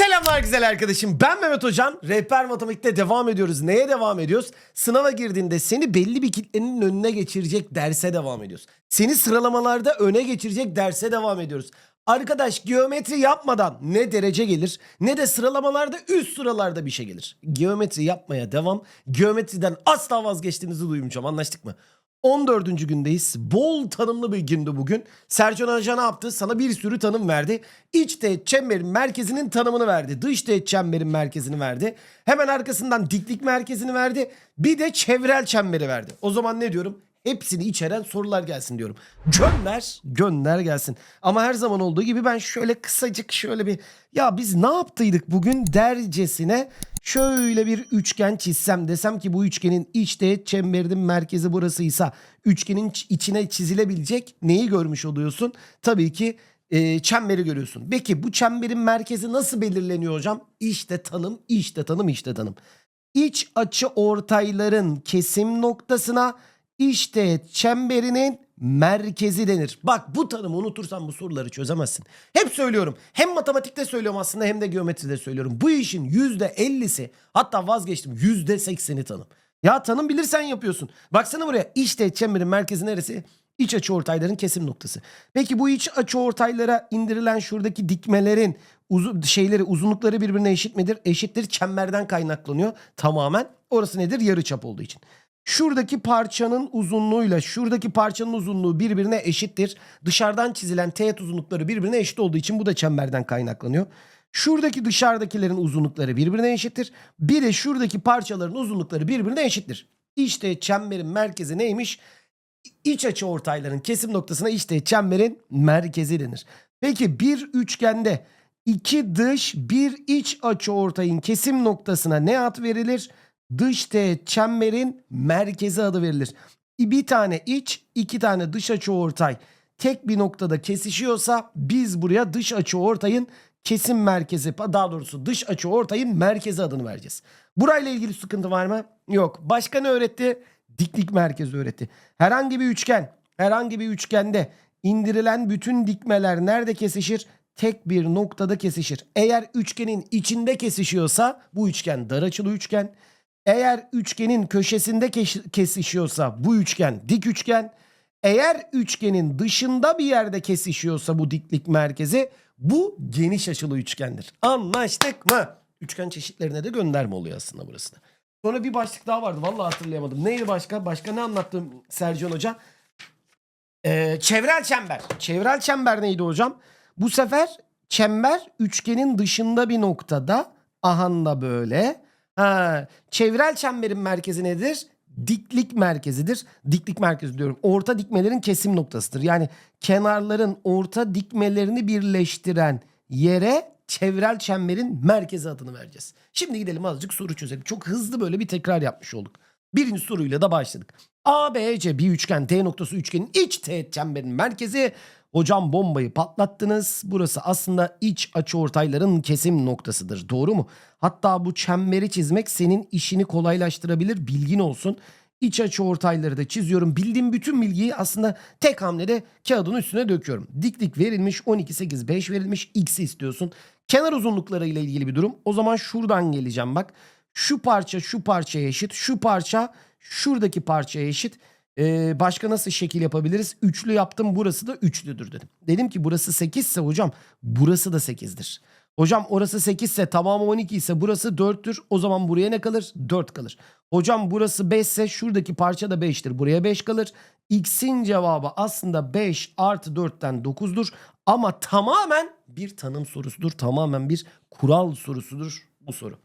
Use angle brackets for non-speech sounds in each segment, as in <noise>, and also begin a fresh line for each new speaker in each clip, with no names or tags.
Selamlar güzel arkadaşım. Ben Mehmet Hocam. Rehber matematikte devam ediyoruz. Neye devam ediyoruz? Sınava girdiğinde seni belli bir kitlenin önüne geçirecek derse devam ediyoruz. Seni sıralamalarda öne geçirecek derse devam ediyoruz. Arkadaş geometri yapmadan ne derece gelir ne de sıralamalarda üst sıralarda bir şey gelir. Geometri yapmaya devam. Geometriden asla vazgeçtiğinizi duymayacağım. Anlaştık mı? 14. gündeyiz. Bol tanımlı bir gündü bugün. Sercan Hoca ne yaptı? Sana bir sürü tanım verdi. İç teğet çemberin merkezinin tanımını verdi. Dış teğet çemberin merkezini verdi. Hemen arkasından diklik merkezini verdi. Bir de çevrel çemberi verdi. O zaman ne diyorum? Hepsini içeren sorular gelsin diyorum. Gönder, gönder gelsin. Ama her zaman olduğu gibi ben şöyle kısacık şöyle bir ya biz ne yaptıydık bugün dercesine şöyle bir üçgen çizsem desem ki bu üçgenin iç teğet çemberinin merkezi burasıysa üçgenin içine çizilebilecek neyi görmüş oluyorsun? Tabii ki e, çemberi görüyorsun. Peki bu çemberin merkezi nasıl belirleniyor hocam? İşte tanım, işte tanım, işte tanım. İç açı ortayların kesim noktasına işte çemberinin merkezi denir. Bak bu tanımı unutursan bu soruları çözemezsin. Hep söylüyorum. Hem matematikte söylüyorum aslında hem de geometride söylüyorum. Bu işin %50'si hatta vazgeçtim %80'i tanım. Ya tanım bilirsen yapıyorsun. Baksana buraya işte çemberin merkezi neresi? İç açı ortayların kesim noktası. Peki bu iç açı ortaylara indirilen şuradaki dikmelerin uzu, şeyleri uzunlukları birbirine eşit midir? Eşittir. Çemberden kaynaklanıyor tamamen. Orası nedir? Yarıçap olduğu için. Şuradaki parçanın uzunluğuyla şuradaki parçanın uzunluğu birbirine eşittir. Dışarıdan çizilen teğet uzunlukları birbirine eşit olduğu için bu da çemberden kaynaklanıyor. Şuradaki dışarıdakilerin uzunlukları birbirine eşittir. Bir de şuradaki parçaların uzunlukları birbirine eşittir. İşte çemberin merkezi neymiş? İç açı ortayların kesim noktasına işte çemberin merkezi denir. Peki bir üçgende iki dış bir iç açı ortayın kesim noktasına ne ad verilir? Dış teğet çemberin merkezi adı verilir. Bir tane iç iki tane dış açı ortay tek bir noktada kesişiyorsa biz buraya dış açı ortayın kesim merkezi daha doğrusu dış açı ortayın merkezi adını vereceğiz. Burayla ilgili sıkıntı var mı? Yok. Başka ne öğretti? Diklik merkezi öğretti. Herhangi bir üçgen, herhangi bir üçgende indirilen bütün dikmeler nerede kesişir? Tek bir noktada kesişir. Eğer üçgenin içinde kesişiyorsa bu üçgen dar açılı üçgen. Eğer üçgenin köşesinde kesişiyorsa bu üçgen dik üçgen. Eğer üçgenin dışında bir yerde kesişiyorsa bu diklik merkezi bu geniş açılı üçgendir. Anlaştık mı? Üçgen çeşitlerine de gönderme oluyor aslında burası da. Sonra bir başlık daha vardı. Vallahi hatırlayamadım. Neydi başka? Başka ne anlattım Sercan Hoca? Ee, çevrel çember. Çevrel çember neydi hocam? Bu sefer çember üçgenin dışında bir noktada. Ahan da böyle. Ha, çevrel çemberin merkezi nedir? Diklik merkezidir. Diklik merkezi diyorum. Orta dikmelerin kesim noktasıdır. Yani kenarların orta dikmelerini birleştiren yere çevrel çemberin merkezi adını vereceğiz. Şimdi gidelim azıcık soru çözelim. Çok hızlı böyle bir tekrar yapmış olduk. Birinci soruyla da başladık. ABC bir üçgen T noktası üçgenin iç teğet çemberin merkezi. Hocam bombayı patlattınız. Burası aslında iç açıortayların kesim noktasıdır. Doğru mu? Hatta bu çemberi çizmek senin işini kolaylaştırabilir. Bilgin olsun. İç açıortayları da çiziyorum. Bildiğim bütün bilgiyi aslında tek hamlede kağıdın üstüne döküyorum. Diklik verilmiş 12, 8, 5 verilmiş. X'i istiyorsun. Kenar uzunlukları ile ilgili bir durum. O zaman şuradan geleceğim bak. Şu parça şu parçaya eşit. Şu parça şuradaki parçaya eşit. Ee, başka nasıl şekil yapabiliriz? Üçlü yaptım burası da üçlüdür dedim. Dedim ki burası 8 ise hocam burası da 8'dir. Hocam orası 8 ise tamamı 12 ise burası 4'tür. O zaman buraya ne kalır? 4 kalır. Hocam burası 5 ise şuradaki parça da 5'tir. Buraya 5 kalır. X'in cevabı aslında 5 artı 4'ten 9'dur. Ama tamamen bir tanım sorusudur. Tamamen bir kural sorusudur bu soru.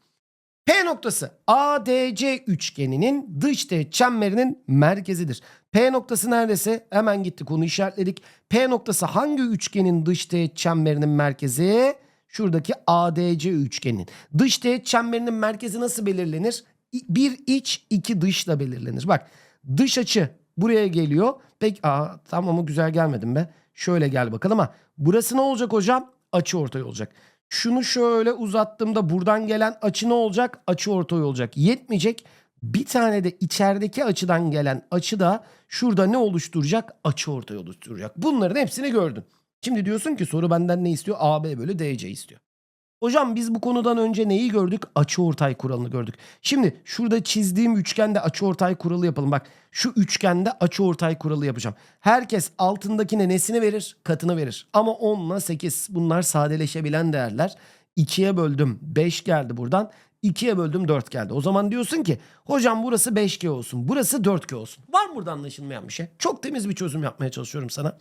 P noktası ADC üçgeninin dış teğet çemberinin merkezidir. P noktası neredeyse hemen gitti konu işaretledik. P noktası hangi üçgenin dış teğet çemberinin merkezi? Şuradaki ADC üçgenin. Dış teğet çemberinin merkezi nasıl belirlenir? Bir iç iki dışla belirlenir. Bak dış açı buraya geliyor. Peki aa, tamam ama güzel gelmedim be. Şöyle gel bakalım ama burası ne olacak hocam? Açı ortay olacak. Şunu şöyle uzattığımda buradan gelen açı ne olacak? Açı ortay olacak. Yetmeyecek. Bir tane de içerideki açıdan gelen açı da şurada ne oluşturacak? Açı ortay oluşturacak. Bunların hepsini gördün. Şimdi diyorsun ki soru benden ne istiyor? AB bölü DC istiyor. Hocam biz bu konudan önce neyi gördük? Açıortay kuralını gördük. Şimdi şurada çizdiğim üçgende açıortay kuralı yapalım. Bak şu üçgende açıortay kuralı yapacağım. Herkes altındakine nesini verir? Katını verir. Ama 10 ile 8 bunlar sadeleşebilen değerler. 2'ye böldüm 5 geldi buradan. 2'ye böldüm 4 geldi. O zaman diyorsun ki hocam burası 5G olsun. Burası 4G olsun. Var mı burada anlaşılmayan bir şey? Çok temiz bir çözüm yapmaya çalışıyorum sana.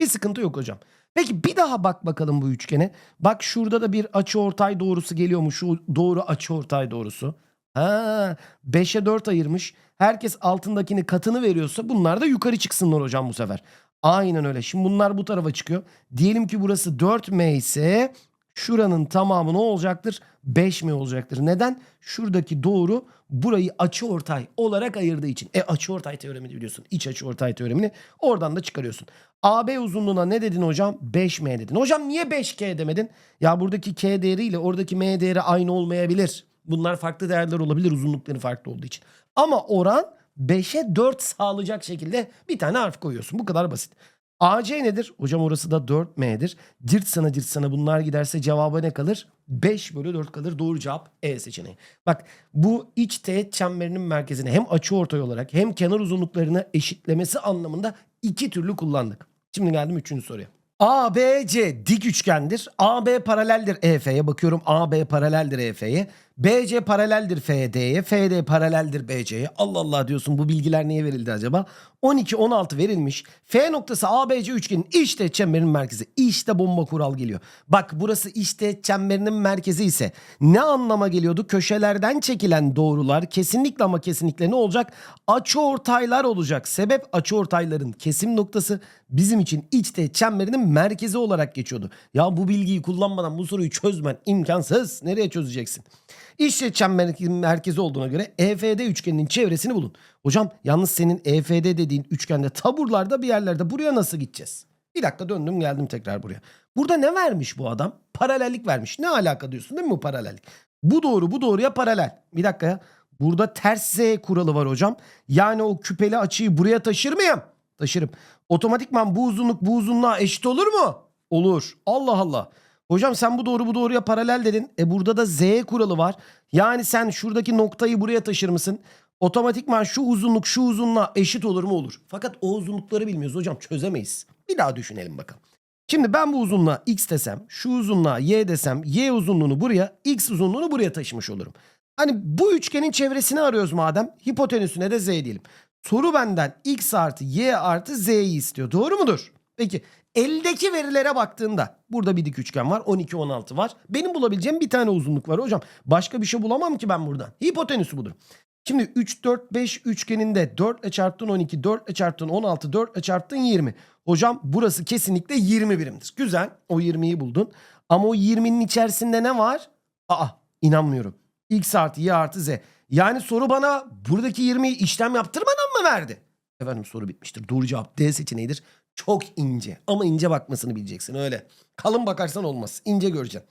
Bir sıkıntı yok hocam. Peki bir daha bak bakalım bu üçgene. Bak şurada da bir açıortay doğrusu geliyor mu? Şu doğru açıortay doğrusu. Ha, 5'e 4 ayırmış. Herkes altındakini katını veriyorsa bunlar da yukarı çıksınlar hocam bu sefer. Aynen öyle. Şimdi bunlar bu tarafa çıkıyor. Diyelim ki burası 4M ise şuranın tamamı ne olacaktır? 5M olacaktır. Neden? Şuradaki doğru burayı açıortay olarak ayırdığı için. E açıortay teoremini biliyorsun. İç açıortay teoremini oradan da çıkarıyorsun. AB uzunluğuna ne dedin hocam? 5M dedin. Hocam niye 5K demedin? Ya buradaki K değeriyle oradaki M değeri aynı olmayabilir. Bunlar farklı değerler olabilir uzunlukları farklı olduğu için. Ama oran 5'e 4 sağlayacak şekilde bir tane harf koyuyorsun. Bu kadar basit. AC nedir? Hocam orası da 4M'dir. Cirt sana cirt sana bunlar giderse cevaba ne kalır? 5 bölü 4 kalır. Doğru cevap E seçeneği. Bak bu iç teğet çemberinin merkezini hem açıortay olarak hem kenar uzunluklarını eşitlemesi anlamında iki türlü kullandık. Şimdi geldim üçüncü soruya. ABC dik üçgendir. AB paraleldir EF'ye. Bakıyorum AB paraleldir EF'ye. BC paraleldir FD'ye. FD paraleldir BC'ye. Allah Allah diyorsun bu bilgiler niye verildi acaba? 12 16 verilmiş. F noktası ABC üçgenin işte çemberinin merkezi. İşte bomba kural geliyor. Bak burası işte çemberinin merkezi ise ne anlama geliyordu? Köşelerden çekilen doğrular kesinlikle ama kesinlikle ne olacak? Açıortaylar olacak. Sebep açıortayların kesim noktası bizim için içte çemberinin merkezi olarak geçiyordu. Ya bu bilgiyi kullanmadan bu soruyu çözmen imkansız. Nereye çözeceksin? İşte çemberin merkezi olduğuna göre EFD üçgeninin çevresini bulun. Hocam yalnız senin EFD dediğin üçgende taburlarda bir yerlerde buraya nasıl gideceğiz? Bir dakika döndüm geldim tekrar buraya. Burada ne vermiş bu adam? Paralellik vermiş. Ne alaka diyorsun değil mi bu paralellik? Bu doğru bu doğruya paralel. Bir dakika ya. Burada ters Z kuralı var hocam. Yani o küpeli açıyı buraya taşır mıyım? Taşırım. Otomatikman bu uzunluk bu uzunluğa eşit olur mu? Olur. Allah Allah. Hocam sen bu doğru bu doğruya paralel dedin. E burada da Z kuralı var. Yani sen şuradaki noktayı buraya taşır mısın? Otomatikman şu uzunluk şu uzunluğa eşit olur mu? Olur. Fakat o uzunlukları bilmiyoruz hocam çözemeyiz. Bir daha düşünelim bakalım. Şimdi ben bu uzunluğa x desem, şu uzunluğa y desem, y uzunluğunu buraya, x uzunluğunu buraya taşımış olurum. Hani bu üçgenin çevresini arıyoruz madem. Hipotenüsüne de z diyelim. Soru benden x artı y artı z'yi istiyor. Doğru mudur? Peki eldeki verilere baktığında burada bir dik üçgen var 12 16 var. Benim bulabileceğim bir tane uzunluk var hocam. Başka bir şey bulamam ki ben buradan. Hipotenüsü budur. Şimdi 3 4 5 üçgeninde 4 ile çarptın 12, 4 ile çarptın 16, 4 ile çarptın 20. Hocam burası kesinlikle 20 birimdir. Güzel. O 20'yi buldun. Ama o 20'nin içerisinde ne var? Aa inanmıyorum. X artı Y artı Z. Yani soru bana buradaki 20'yi işlem yaptırmadan mı verdi? Efendim soru bitmiştir. Doğru cevap D seçeneğidir. Çok ince ama ince bakmasını bileceksin öyle. Kalın bakarsan olmaz. İnce göreceksin.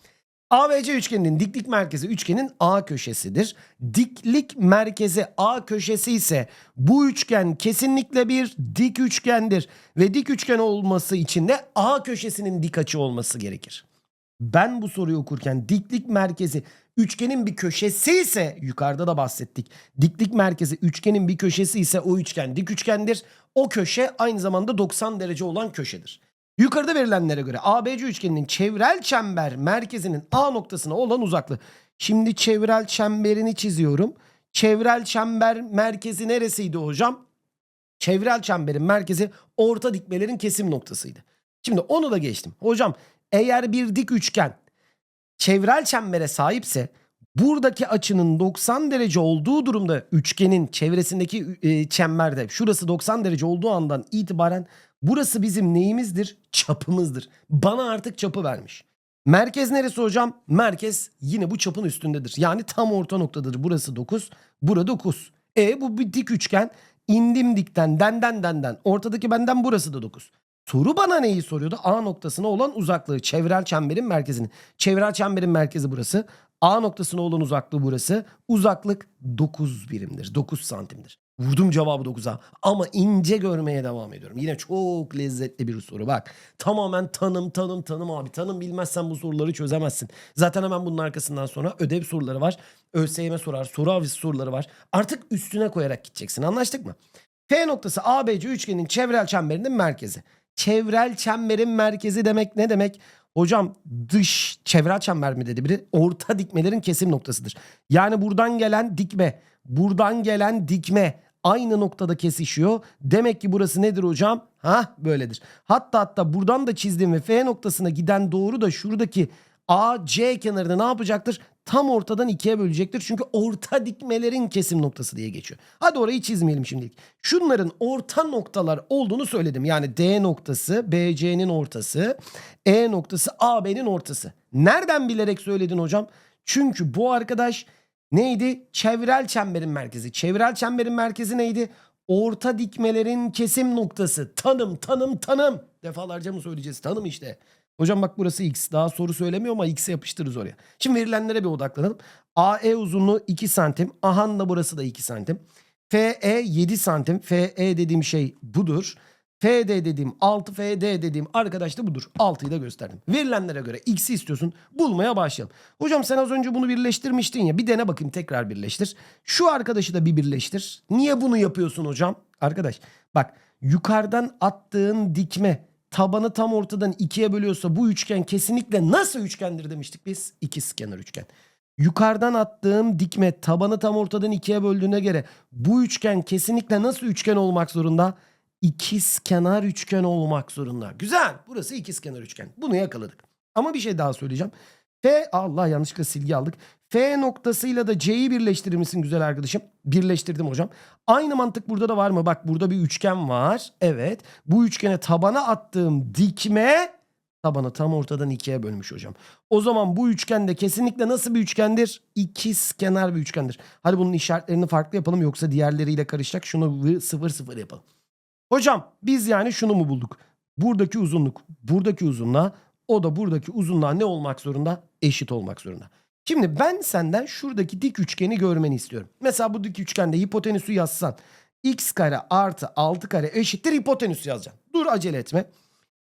ABC üçgeninin diklik merkezi üçgenin A köşesidir. Diklik merkezi A köşesi ise bu üçgen kesinlikle bir dik üçgendir. Ve dik üçgen olması için de A köşesinin dik açı olması gerekir. Ben bu soruyu okurken diklik merkezi üçgenin bir köşesi ise yukarıda da bahsettik. Diklik merkezi üçgenin bir köşesi ise o üçgen dik üçgendir. O köşe aynı zamanda 90 derece olan köşedir. Yukarıda verilenlere göre ABC üçgeninin çevrel çember merkezinin A noktasına olan uzaklığı. Şimdi çevrel çemberini çiziyorum. Çevrel çember merkezi neresiydi hocam? Çevrel çemberin merkezi orta dikmelerin kesim noktasıydı. Şimdi onu da geçtim. Hocam eğer bir dik üçgen çevrel çembere sahipse buradaki açının 90 derece olduğu durumda üçgenin çevresindeki e, çemberde şurası 90 derece olduğu andan itibaren burası bizim neyimizdir? Çapımızdır. Bana artık çapı vermiş. Merkez neresi hocam? Merkez yine bu çapın üstündedir. Yani tam orta noktadır. Burası 9, burada 9. E bu bir dik üçgen. İndim dikten, denden denden. Ortadaki benden burası da 9. Soru bana neyi soruyordu? A noktasına olan uzaklığı. Çevrel çemberin merkezini. Çevrel çemberin merkezi burası. A noktasına olan uzaklığı burası. Uzaklık 9 birimdir. 9 santimdir. Vurdum cevabı 9'a. Ama ince görmeye devam ediyorum. Yine çok lezzetli bir soru. Bak tamamen tanım tanım tanım abi. Tanım bilmezsen bu soruları çözemezsin. Zaten hemen bunun arkasından sonra ödev soruları var. ÖSYM sorar, soru avcısı soruları var. Artık üstüne koyarak gideceksin. Anlaştık mı? F noktası ABC üçgenin çevrel çemberinin merkezi. Çevrel çemberin merkezi demek ne demek? Hocam dış çevrel çember mi dedi biri? Orta dikmelerin kesim noktasıdır. Yani buradan gelen dikme, buradan gelen dikme aynı noktada kesişiyor. Demek ki burası nedir hocam? Ha böyledir. Hatta hatta buradan da çizdiğim ve F noktasına giden doğru da şuradaki AC kenarını ne yapacaktır? Tam ortadan ikiye bölecektir. Çünkü orta dikmelerin kesim noktası diye geçiyor. Hadi orayı çizmeyelim şimdilik. Şunların orta noktalar olduğunu söyledim. Yani D noktası, BC'nin ortası, E noktası, AB'nin ortası. Nereden bilerek söyledin hocam? Çünkü bu arkadaş neydi? Çevrel çemberin merkezi. Çevrel çemberin merkezi neydi? Orta dikmelerin kesim noktası. Tanım, tanım, tanım. Defalarca mı söyleyeceğiz? Tanım işte. Hocam bak burası X. Daha soru söylemiyor ama X'e yapıştırırız oraya. Şimdi verilenlere bir odaklanalım. AE uzunluğu 2 santim. Ahan da burası da 2 santim. FE 7 santim. FE dediğim şey budur. FD dediğim 6, FD dediğim arkadaş da budur. 6'yı da gösterdim. Verilenlere göre X'i istiyorsun. Bulmaya başlayalım. Hocam sen az önce bunu birleştirmiştin ya. Bir dene bakayım tekrar birleştir. Şu arkadaşı da bir birleştir. Niye bunu yapıyorsun hocam? Arkadaş bak yukarıdan attığın dikme tabanı tam ortadan ikiye bölüyorsa bu üçgen kesinlikle nasıl üçgendir demiştik biz? İkizkenar üçgen. Yukarıdan attığım dikme tabanı tam ortadan ikiye böldüğüne göre bu üçgen kesinlikle nasıl üçgen olmak zorunda? İkizkenar üçgen olmak zorunda. Güzel. Burası ikizkenar üçgen. Bunu yakaladık. Ama bir şey daha söyleyeceğim. F Allah yanlışlıkla silgi aldık. F noktasıyla da C'yi birleştirir misin güzel arkadaşım? Birleştirdim hocam. Aynı mantık burada da var mı? Bak burada bir üçgen var. Evet. Bu üçgene tabana attığım dikme tabanı tam ortadan ikiye bölmüş hocam. O zaman bu üçgende kesinlikle nasıl bir üçgendir? İkiz kenar bir üçgendir. Hadi bunun işaretlerini farklı yapalım yoksa diğerleriyle karışacak. Şunu sıfır sıfır yapalım. Hocam biz yani şunu mu bulduk? Buradaki uzunluk buradaki uzunluğa o da buradaki uzunluğa ne olmak zorunda? Eşit olmak zorunda. Şimdi ben senden şuradaki dik üçgeni görmeni istiyorum. Mesela bu dik üçgende hipotenüsü yazsan x kare artı 6 kare eşittir hipotenüs yazacaksın. Dur acele etme.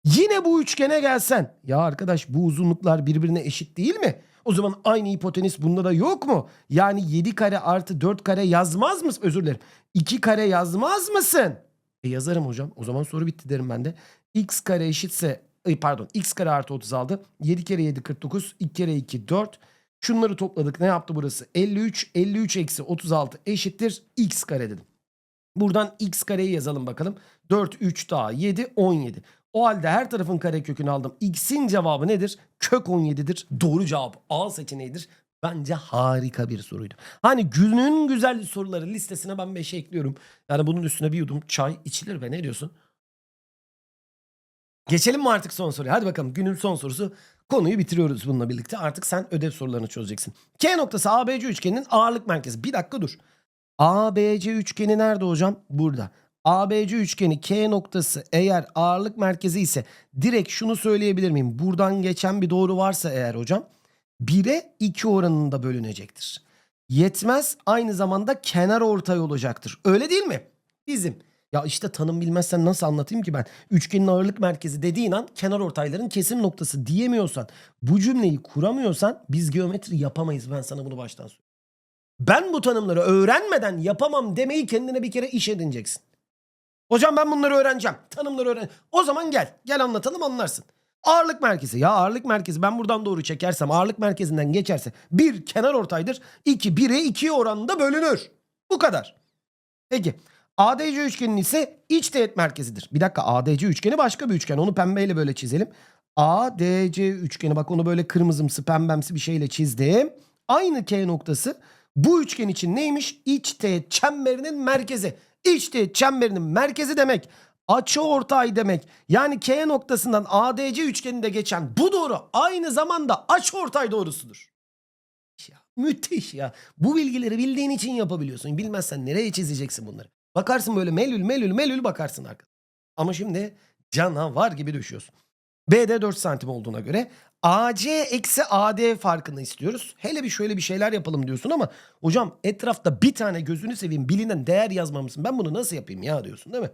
Yine bu üçgene gelsen. Ya arkadaş bu uzunluklar birbirine eşit değil mi? O zaman aynı hipotenüs bunda da yok mu? Yani 7 kare artı 4 kare yazmaz mısın? Özür dilerim. 2 kare yazmaz mısın? E yazarım hocam. O zaman soru bitti derim ben de. x kare eşitse pardon x kare artı 36. 7 kere 7 49. 2 kere 2 4. Şunları topladık. Ne yaptı burası? 53. 53 eksi 36 eşittir x kare dedim. Buradan x kareyi yazalım bakalım. 4, 3 daha 7, 17. O halde her tarafın kare kökünü aldım. X'in cevabı nedir? Kök 17'dir. Doğru cevap A seçeneğidir. Bence harika bir soruydu. Hani günün güzel soruları listesine ben 5 ekliyorum. Yani bunun üstüne bir yudum çay içilir be ne diyorsun? Geçelim mi artık son soruya? Hadi bakalım günün son sorusu. Konuyu bitiriyoruz bununla birlikte. Artık sen ödev sorularını çözeceksin. K noktası ABC üçgeninin ağırlık merkezi. Bir dakika dur. ABC üçgeni nerede hocam? Burada. ABC üçgeni K noktası eğer ağırlık merkezi ise direkt şunu söyleyebilir miyim? Buradan geçen bir doğru varsa eğer hocam 1'e 2 oranında bölünecektir. Yetmez aynı zamanda kenar ortay olacaktır. Öyle değil mi? Bizim. Ya işte tanım bilmezsen nasıl anlatayım ki ben? Üçgenin ağırlık merkezi dediğin an kenar ortayların kesim noktası diyemiyorsan, bu cümleyi kuramıyorsan biz geometri yapamayız. Ben sana bunu baştan söyleyeyim. Ben bu tanımları öğrenmeden yapamam demeyi kendine bir kere iş edineceksin. Hocam ben bunları öğreneceğim. Tanımları öğren. O zaman gel. Gel anlatalım anlarsın. Ağırlık merkezi. Ya ağırlık merkezi ben buradan doğru çekersem ağırlık merkezinden geçerse bir kenar ortaydır. 2 1'e 2 oranında bölünür. Bu kadar. Peki ADC üçgenin ise iç teğet merkezidir. Bir dakika ADC üçgeni başka bir üçgen. Onu pembeyle böyle çizelim. ADC üçgeni bak onu böyle kırmızımsı pembemsi bir şeyle çizdim. Aynı K noktası bu üçgen için neymiş? İç teğet çemberinin merkezi. İç teğet çemberinin merkezi demek açı ortay demek. Yani K noktasından ADC üçgeninde geçen bu doğru aynı zamanda açı ortay doğrusudur. Ya, müthiş ya. Bu bilgileri bildiğin için yapabiliyorsun. Bilmezsen nereye çizeceksin bunları? Bakarsın böyle melül melül melül bakarsın arkada. Ama şimdi canavar gibi düşüyorsun. BD 4 santim olduğuna göre AC eksi AD farkını istiyoruz. Hele bir şöyle bir şeyler yapalım diyorsun ama hocam etrafta bir tane gözünü seveyim bilinen değer yazmamışsın. Ben bunu nasıl yapayım ya diyorsun değil mi?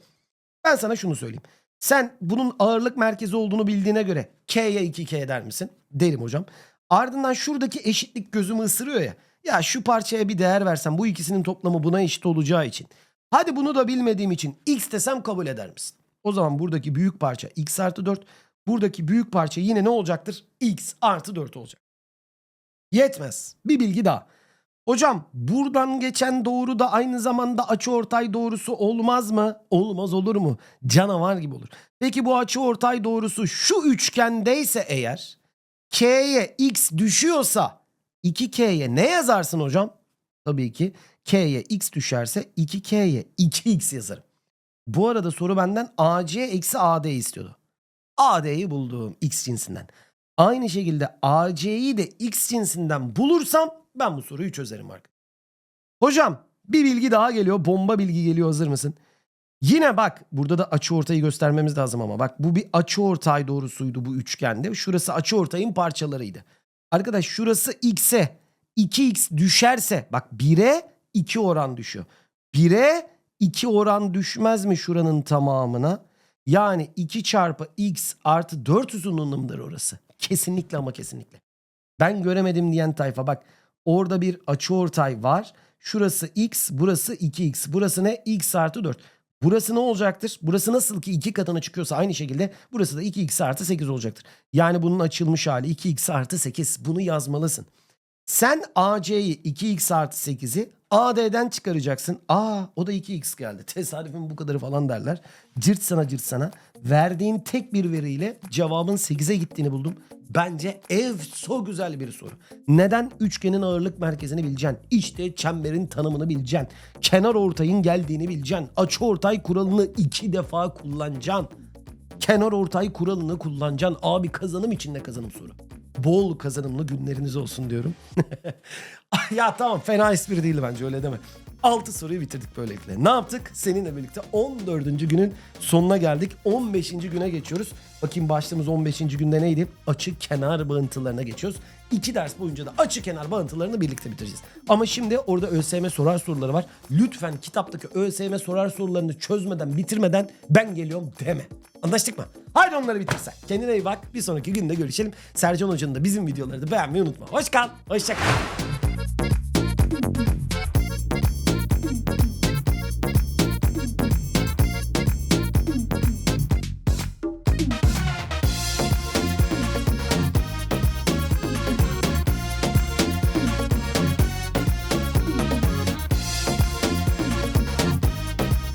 Ben sana şunu söyleyeyim. Sen bunun ağırlık merkezi olduğunu bildiğine göre K'ye 2K der misin? Derim hocam. Ardından şuradaki eşitlik gözümü ısırıyor ya. Ya şu parçaya bir değer versem bu ikisinin toplamı buna eşit olacağı için. Hadi bunu da bilmediğim için x desem kabul eder misin? O zaman buradaki büyük parça x artı 4. Buradaki büyük parça yine ne olacaktır? x artı 4 olacak. Yetmez. Bir bilgi daha. Hocam buradan geçen doğru da aynı zamanda açıortay doğrusu olmaz mı? Olmaz olur mu? Canavar gibi olur. Peki bu açıortay doğrusu şu üçgendeyse eğer K'ye x düşüyorsa 2K'ye ne yazarsın hocam? Tabii ki K'ye x düşerse 2K'ye 2x yazarım. Bu arada soru benden AC eksi AD istiyordu. AD'yi buldum x cinsinden. Aynı şekilde AC'yi de x cinsinden bulursam ben bu soruyu çözerim arkadaşlar. Hocam bir bilgi daha geliyor. Bomba bilgi geliyor hazır mısın? Yine bak burada da açı ortayı göstermemiz lazım ama bak bu bir açı ortay doğrusuydu bu üçgende. Şurası açı ortayın parçalarıydı. Arkadaş şurası x'e 2x düşerse bak 1'e 2 oran düşüyor. 1'e 2 oran düşmez mi şuranın tamamına? Yani 2 çarpı x artı 4 uzunluğundadır orası. Kesinlikle ama kesinlikle. Ben göremedim diyen tayfa bak orada bir açıortay var. Şurası x, burası 2x. Burası ne? x artı 4. Burası ne olacaktır? Burası nasıl ki 2 katına çıkıyorsa aynı şekilde burası da 2x artı 8 olacaktır. Yani bunun açılmış hali 2x artı 8. Bunu yazmalısın. Sen AC'yi 2x artı 8'i AD'den çıkaracaksın. Aa o da 2x geldi. <laughs> Tesadüfün bu kadarı falan derler. Cırt sana cırt sana. Verdiğin tek bir veriyle cevabın 8'e gittiğini buldum. Bence ev so güzel bir soru. Neden? Üçgenin ağırlık merkezini bileceksin. İşte çemberin tanımını bileceksin. Kenar ortayın geldiğini bileceksin. Açı ortay kuralını iki defa kullanacaksın. Kenar ortay kuralını kullanacaksın. Abi kazanım içinde kazanım soru. Bol kazanımlı günleriniz olsun diyorum. <laughs> ya tamam fena espri değil bence öyle deme. 6 soruyu bitirdik böylelikle. Ne yaptık? Seninle birlikte 14. günün sonuna geldik. 15. güne geçiyoruz. Bakayım başlığımız 15. günde neydi? Açı kenar bağıntılarına geçiyoruz. İki ders boyunca da açı kenar bağıntılarını birlikte bitireceğiz. Ama şimdi orada ÖSYM sorar soruları var. Lütfen kitaptaki ÖSYM sorar sorularını çözmeden, bitirmeden ben geliyorum deme. Anlaştık mı? Haydi onları bitirsen. Kendine iyi bak. Bir sonraki günde görüşelim. Sercan Hoca'nın da bizim videoları da beğenmeyi unutma. Hoş kal. Hoşça kal.